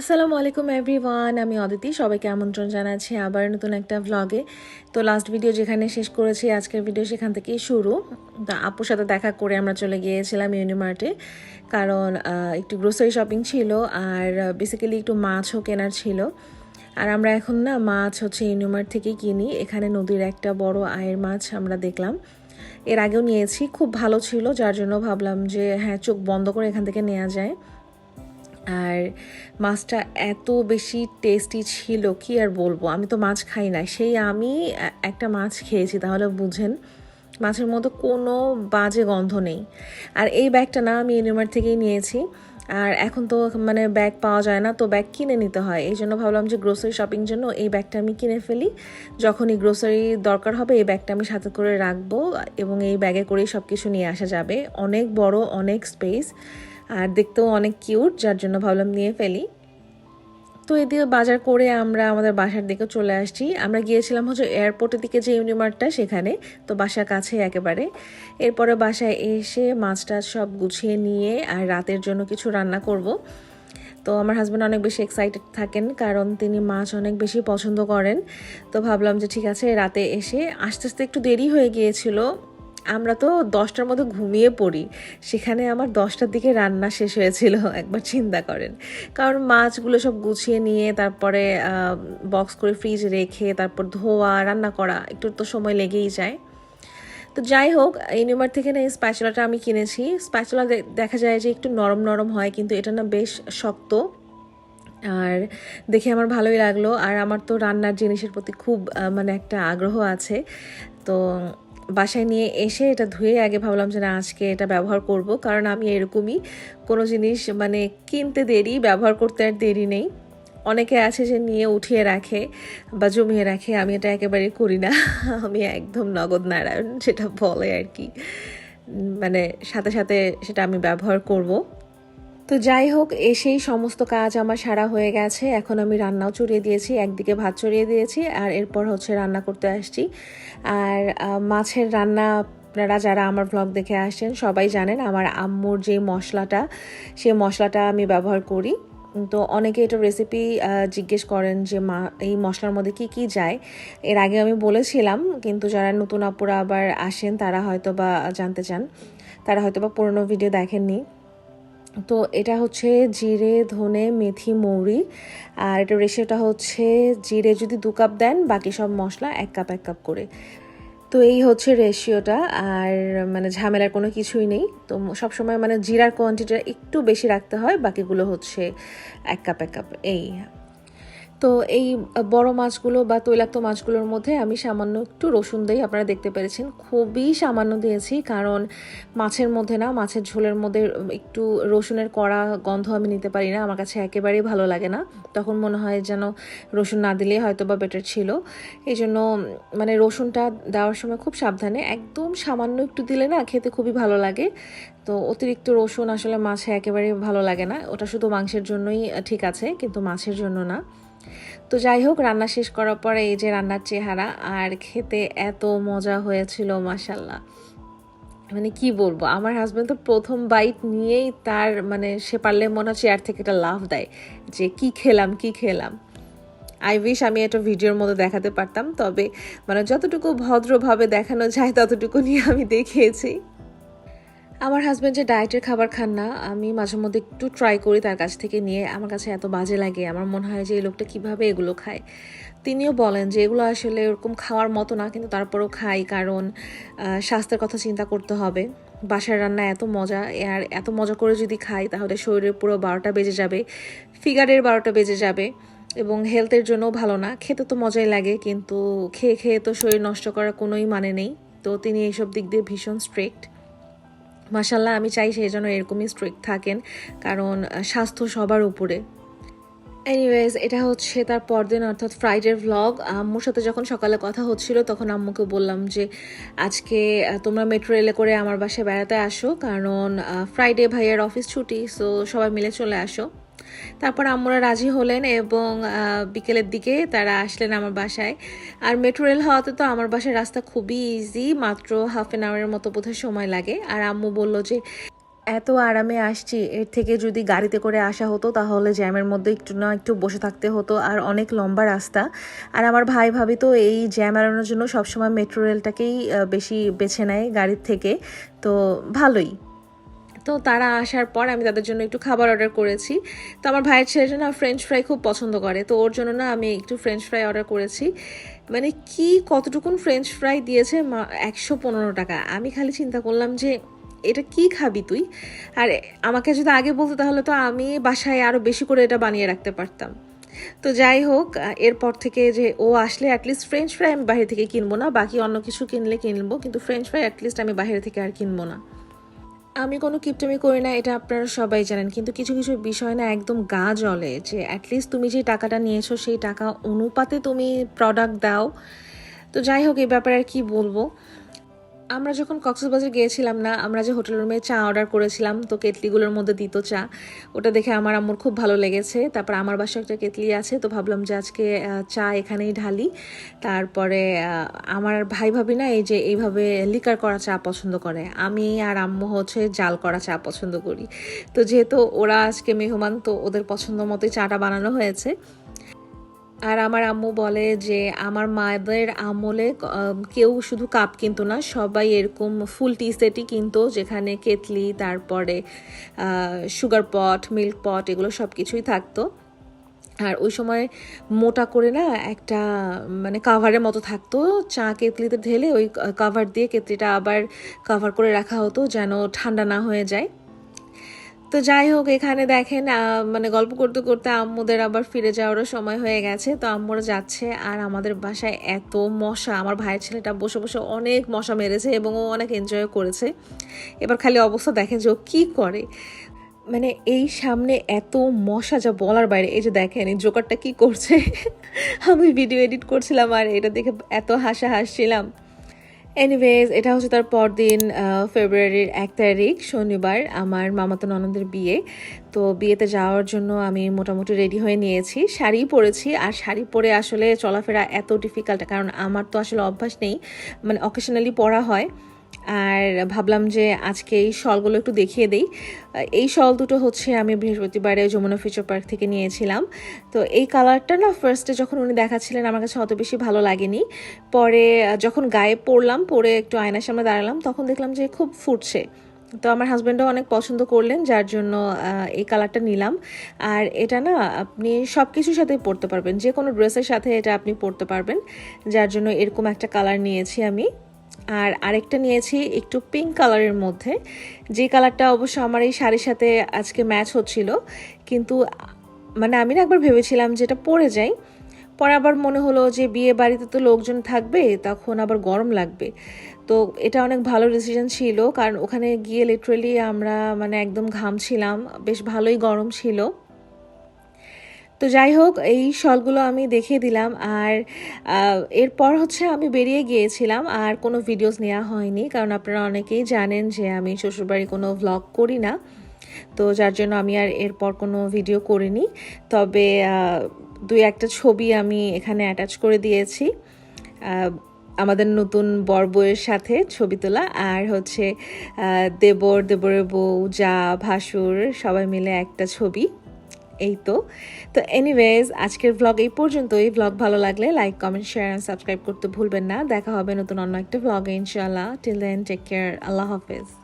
আলাইকুম এভরিওয়ান আমি অদিতি, সবাইকে আমন্ত্রণ জানাচ্ছি আবার নতুন একটা ভ্লগে তো লাস্ট ভিডিও যেখানে শেষ করেছি, আজকের ভিডিও সেখান থেকেই শুরু। তো আপুর সাথে দেখা করে আমরা চলে গিয়েছিলাম ইউনিমার্টে কারণ একটু গ্রোসারি শপিং ছিল আর বেসিক্যালি একটু মাছও কেনার ছিল। আর আমরা এখন না, মাছ হচ্ছে ইউনিমার্ট থেকেই কিনি। এখানে নদীর একটা বড় আয়ের মাছ আমরা দেখলাম। এর আগেও নিয়েছি, খুব ভালো ছিল, যার জন্য ভাবলাম যে হ্যাঁ চোখ বন্ধ করে এখান থেকে নেওয়া যায়। আর মাছটা এত বেশি টেস্টি ছিল, কি আর বলব? আমি তো মাছ খাই না সেই আমি একটা মাছ খেয়েছি, তাহলে বুঝেন, মাছের মতো কোনো বাজে গন্ধ নেই। আর এই ব্যাগটা না, আমি ইউনিমার্ট থেকেই নিয়েছি। আর এখন তো মানে ব্যাগ পাওয়া যায় না, তো ব্যাগ কিনে নিতে হয়। এই জন্য ভাবলাম যে গ্রোসারি শপিং জন্য এই ব্যাগটা আমি কিনে ফেলি। যখনই গ্রোসারি দরকার হবে, এই ব্যাগটা আমি সাথে করে রাখব এবং এই ব্যাগে করেই সব কিছু নিয়ে আসা যাবে। অনেক বড়, অনেক স্পেস আর দেখতেও অনেক কিউট, যার জন্য ভাবলাম নিয়ে ফেলি। তো এদিকে বাজার করে আমরা আমাদের বাসার দিকে চলে আসছি। আমরা গিয়েছিলাম হচ্ছে এয়ারপোর্টের দিকে যে ইউনিমার্টটা সেখানে। তো বাসার কাছে একেবারে। এরপরে বাসায় এসে মাছ টাছ সব গুছিয়ে নিয়ে আর রাতের জন্য কিছু রান্না করব। তো আমার হাজব্যান্ড অনেক বেশি এক্সাইটেড থাকেন, কারণ তিনি মাছ অনেক বেশি পছন্দ করেন। তো ভাবলাম যে ঠিক আছে, রাতে এসে আস্তে আস্তে একটু দেরি হয়ে গিয়েছিল। আমরা তো দশটার মধ্যে ঘুমিয়ে পড়ি। সেখানে আমার দশটার দিকে রান্না শেষ হয়েছিল, একবার চিন্তা করেন। কারণ মাছগুলো সব গুছিয়ে নিয়ে, তারপরে বক্স করে ফ্রিজ রেখে, তারপর ধোয়া, রান্না করা, একটু তো সময় লেগেই যায়। তো যাই হোক ইউনিমার থেকে না এই স্প্যাচুলাটা আমি কিনেছি। স্প্যাচুলা দেখা যায় যে একটু নরম নরম হয়, কিন্তু এটা না বেশ শক্ত। আর দেখে আমার ভালোই লাগল। আর আমার তো রান্নার জিনিসের প্রতি খুব মানে একটা আগ্রহ আছে। তো বাসায় নিয়ে এসে এটা ধুয়ে আগে ভাবলাম যে না, আজকে এটা ব্যবহার করব। কারণ আমি এরকমই কোনো জিনিস মানে কিনতে দেরি, ব্যবহার করতে আর দেরি নেই। অনেকে আছে যে নিয়ে উঠিয়ে রাখে বা জমিয়ে রাখে, আমি এটা একেবারে করি না। আমি একদম নগদ নারায়ণ সেটা বলে আর কি। মানে সাথে সাথে সেটা আমি ব্যবহার করব। তো যাই হোক, এসেই সমস্ত কাজ আমার সারা হয়ে গেছে। এখন আমি রান্নাও চড়িয়ে দিয়েছি, একদিকে ভাত চড়িয়ে দিয়েছি, আর এরপর হচ্ছে রান্না করতে আসছি। আর মাছের রান্না আপনারা যারা আমার ব্লগ দেখে আসছেন, সবাই জানেন আমার আম্মুর যে মশলাটা সেই মশলাটা আমি ব্যবহার করি। তো অনেকে এটা রেসিপি জিজ্ঞেস করেন যে, মা, এই মশলার মধ্যে কি কি যায়? এর আগে আমি বলেছিলাম, কিন্তু যারা নতুন আপুরা আবার আসেন, তারা হয়তো বা জানতে চান। তারা হয়তো বা পুরোনো ভিডিও দেখেননি। তো এটা হচ্ছে জিরে, ধনে, মেথি, মৌরি। আর এটা রেশিওটা হচ্ছে জিরে যদি দু কাপ দেন, বাকি সব মশলা এক কাপ এক কাপ করে। তো এই হচ্ছে রেশিওটা। আর মানে ঝামেলার কোনো কিছুই নেই। তো সবসময় মানে জিরার কোয়ান্টিটিটা একটু বেশি রাখতে হয়, বাকিগুলো হচ্ছে এক কাপ এক কাপ। এই তো এই বড় মাছগুলো বা তৈলাক্ত মাছগুলোর মধ্যে আমি সামান্য একটু রসুন দিই, আপনারা দেখতে পেরেছেন। খুবই সামান্য দিয়েছি, কারণ মাছের মধ্যে না, মাছের ঝোলের মধ্যে একটু রসুনের কড়া গন্ধ আমি নিতে পারি না, আমার কাছে একেবারেই ভালো লাগে না। তখন মনে হয় যেন রসুন না দিলে হয়তো বা বেটার ছিল। এই জন্য মানে রসুনটা দেওয়ার সময় খুব সাবধানে, একদম সামান্য একটু দিলে না খেতে খুবই ভালো লাগে। তো অতিরিক্ত রসুন আসলে মাছে একেবারেই ভালো লাগে না, ওটা শুধু মাংসের জন্যই ঠিক আছে, কিন্তু মাছের জন্য না। তো যাই হোক, রান্না শেষ করার পরে এই যে রান্নার চেহারা আর খেতে এত মজা হয়েছিল মাসাল্লাহ মানে কি বলব, আমার হাজব্যান্ড তো প্রথম বাইট নিয়েই তার মানে সে পারলে মনে হচ্ছে চেয়ার থেকে একটা লাভ দেয়, যে কি খেলাম কি খেলাম। আই উইশ আমি এটা ভিডিওর মধ্যে দেখাতে পারতাম, তবে মানে যতটুকু ভদ্রভাবে দেখানো যায় ততটুকু নিয়ে আমি দেখিয়েছি। আমার হাজব্যান্ড যে ডায়েটের খাবার খান না, আমি মাঝে মধ্যে একটু ট্রাই করি তার কাছ থেকে নিয়ে। আমার কাছে এত বাজে লাগে, আমার মনে হয় যে এই লোকটা কীভাবে এগুলো খায়। তিনিও বলেন যে এগুলো আসলে ওরকম খাওয়ার মতো না, কিন্তু তারপরেও খাই কারণ স্বাস্থ্যের কথা চিন্তা করতে হবে। বাসার রান্না এত মজা, আর এত মজা করে যদি খাই, তাহলে শরীরের পুরো বারোটা বেজে যাবে ফিগারের বারোটা বেজে যাবে এবং হেলথের জন্যও ভালো না। খেতে তো মজাই লাগে, কিন্তু খেয়ে খেয়ে তো শরীর নষ্ট করার কোনোই মানে নেই। তো তিনি এইসব দিক দিয়ে ভীষণ স্ট্রিক্ট মাসাল্লাহ আমি চাই সেই জন্য এরকমই স্ট্রিক্ট থাকেন, কারণ স্বাস্থ্য সবার উপরে। এনিওয়েজ এটা হচ্ছে তার পরদিন অর্থাৎ ফ্রাইডের ভ্লগ আম্মুর সাথে যখন সকালে কথা হচ্ছিল, তখন আম্মুকে বললাম যে, আজকে তোমরা মেট্রো রেলে করে আমার বাসায় বেড়াতে আসো, কারণ ফ্রাইডে ভাইয়ের অফিস ছুটি সো সবাই মিলে চলে আসো। তারপর আম্মুরা রাজি হলেন এবং বিকেলের দিকে তারা আসলেন আমার বাসায়। আর মেট্রো রেল হওয়াতে তো আমার বাসার রাস্তা খুবই ইজি মাত্র হাফ অ্যান আওয়ারের মতো বোধহয় সময় লাগে। আর আম্মু বলল যে, এত আরামে আসছি, এর থেকে যদি গাড়িতে করে আসা হতো তাহলে জ্যামের মধ্যে একটু না একটু বসে থাকতে হতো আর অনেক লম্বা রাস্তা। আর আমার ভাই ভাবি তো এই জ্যাম এড়ানোর জন্য সবসময় মেট্রো রেলটাকেই বেশি বেছে নেয় গাড়ির থেকে। তো ভালোই। তো তারা আসার পর আমি তাদের জন্য একটু খাবার অর্ডার করেছি। তো আমার ভাইয়ের ছেলেটা না ফ্রেঞ্চ ফ্রাই খুব পছন্দ করে। তো ওর জন্য না আমি একটু ফ্রেঞ্চ ফ্রাই অর্ডার করেছি। মানে কি কতটুকুন ফ্রেঞ্চ ফ্রাই দিয়েছে? একশো পনেরো টাকা। আমি খালি চিন্তা করলাম যে, এটা কি খাবি তুই? আর আমাকে যদি আগে বলতো তাহলে তো আমি বাসায় আরও বেশি করে এটা বানিয়ে রাখতে পারতাম। তো যাই হোক, এরপর থেকে যে ও আসলে অ্যাটলিস্ট ফ্রেঞ্চ ফ্রাই আমি বাইরে থেকে কিনবো না। বাকি অন্য কিছু কিনলে কিনবো। কিন্তু ফ্রেঞ্চ ফ্রাই অ্যাটলিস্ট আমি বাইরে থেকে আর কিনবো না। আমি কোনো কিপটামি করি না, এটা আপনারা সবাই জানেন। কিন্তু কিছু কিছু বিষয় না একদম গা জলে যে অ্যাটলিস্ট তুমি যে টাকাটা নিয়েছো, সেই টাকা অনুপাতে তুমি প্রোডাক্ট দাও। তো যাই হোক এই ব্যাপারে আর কি বলব? আমরা যখন কক্সবাজার গিয়েছিলাম না, আমরা যে হোটেল রুমে চা অর্ডার করেছিলাম, তো কেটলিগুলোর মধ্যে দিত চা। ওটা দেখে আমার আম্মুর খুব ভালো লেগেছে। তারপর আমার বাসায় একটা কেটলি আছে, তো ভাবলাম যে আজকে চা এখানেই ঢালি। তারপরে আমার ভাই ভাবি না এই যে এইভাবে লিকার করা চা পছন্দ করে। আমি আর আম্মু হচ্ছে জাল করা চা পছন্দ করি। তো যেহেতু ওরা আজকে মেহমান, তো ওদের পছন্দ মতোই চাটা বানানো হয়েছে। আর আমার আম্মু বলে যে, আমার মায়েদের আমলে কেউ শুধু কাপ কিনতো না, সবাই এরকম ফুল টি সেটই কিনতো যেখানে কেতলি তারপরে সুগার পট মিল্ক পট এগুলো সব কিছুই থাকতো। আর ওই সময় মোটা করে না একটা মানে কাভারের মতো থাকতো, চা কেতলিতে ঢেলে ওই কাভার দিয়ে কেতলিটা আবার কাভার করে রাখা হতো যেন ঠান্ডা না হয়ে যায়। তো যাই হোক, এখানে দেখেন মানে গল্প করতে করতে আম্মুদের আবার ফিরে যাওয়ারও সময় হয়ে গেছে। তো আম্মুরা যাচ্ছে আর আমাদের বাসায় এত মশা। আমার ভাইয়ের ছেলেটা বসে বসে অনেক মশা মেরেছে এবং ও অনেক এনজয় করেছে। এবার খালি অবস্থা দেখেন যে ও কী করে। মানে এই সামনে এত মশা যা বলার বাইরে। এই যে দেখেন, এই জোকারটা কী করছে? আমি ভিডিও এডিট করছিলাম আর এটা দেখে এত হাসা হাসছিলাম এনিওয়েজ এটা হচ্ছে তার পরদিন ফেব্রুয়ারির এক তারিখ, শনিবার, আমার মামাতো ননদের বিয়ে। তো বিয়েতে যাওয়ার জন্য আমি মোটামুটি রেডি হয়ে নিয়েছি। শাড়ি পরেছি, আর শাড়ি পরে আসলে চলাফেরা এত ডিফিকাল্ট কারণ আমার তো আসলে অভ্যাস নেই মানে অকেশনালি পরা হয়। আর ভাবলাম যে আজকে এই শলগুলো একটু দেখিয়ে দেই। এই শল দুটো হচ্ছে আমি বৃহস্পতিবারে যমুনা ফিচার পার্ক থেকে নিয়েছিলাম। তো এই কালারটা না ফার্স্টে যখন উনি দেখাচ্ছিলেন, আমার কাছে অত বেশি ভালো লাগেনি। পরে যখন গায়ে পরলাম পরে একটু আয়নার সামনে দাঁড়ালাম, তখন দেখলাম যে খুব ফুটছে। তো আমার হাজব্যান্ডও অনেক পছন্দ করলেন, যার জন্য এই কালারটা নিলাম। আর এটা না আপনি সব কিছুর সাথে পরতে পারবেন। যে কোনো ড্রেসের সাথে এটা আপনি পরতে পারবেন, যার জন্য এরকম একটা কালার নিয়েছি আমি। আর আরেকটা নিয়েছি একটু পিঙ্ক কালারের মধ্যে। যে কালারটা অবশ্য আমার এই শাড়ির সাথে আজকে ম্যাচ হচ্ছিল। কিন্তু মানে আমি না একবার ভেবেছিলাম যে এটা পরে যাই। পরে আবার মনে হলো যে বিয়ে বাড়িতে তো লোকজন থাকবে, তখন আবার গরম লাগবে। তো এটা অনেক ভালো ডিসিশন ছিল, কারণ ওখানে গিয়ে লিটারেলি আমরা মানে একদম ঘামছিলাম বেশ ভালোই গরম ছিল। তো যাই হোক, এই শলগুলো আমি দেখিয়ে দিলাম আর এরপর হচ্ছে আমি বেরিয়ে গিয়েছিলাম আর কোনো ভিডিওস নেওয়া হয়নি। কারণ আপনারা অনেকেই জানেন যে আমি শ্বশুরবাড়ি কোনো ভ্লগ করি না। তো যার জন্য আমি আর এরপর কোনো ভিডিও করিনি। তবে দুই একটা ছবি আমি এখানে অ্যাটাচ করে দিয়েছি। আমাদের নতুন বর বউয়ের সাথে ছবি তোলা আর হচ্ছে দেবর, দেবরের বউ, যা, ভাসুর সবাই মিলে একটা ছবি। এই তো। তো এনিওয়েজ আজকের ব্লগ এই পর্যন্তই। ব্লগ ভালো লাগলে like comment share and subscribe করতে ভুলবেন না। দেখা হবে নতুন অন্য একটা ব্লগে ইনশাআল্লাহ। টিল দেন টেক কেয়ার আল্লাহ হাফেজ।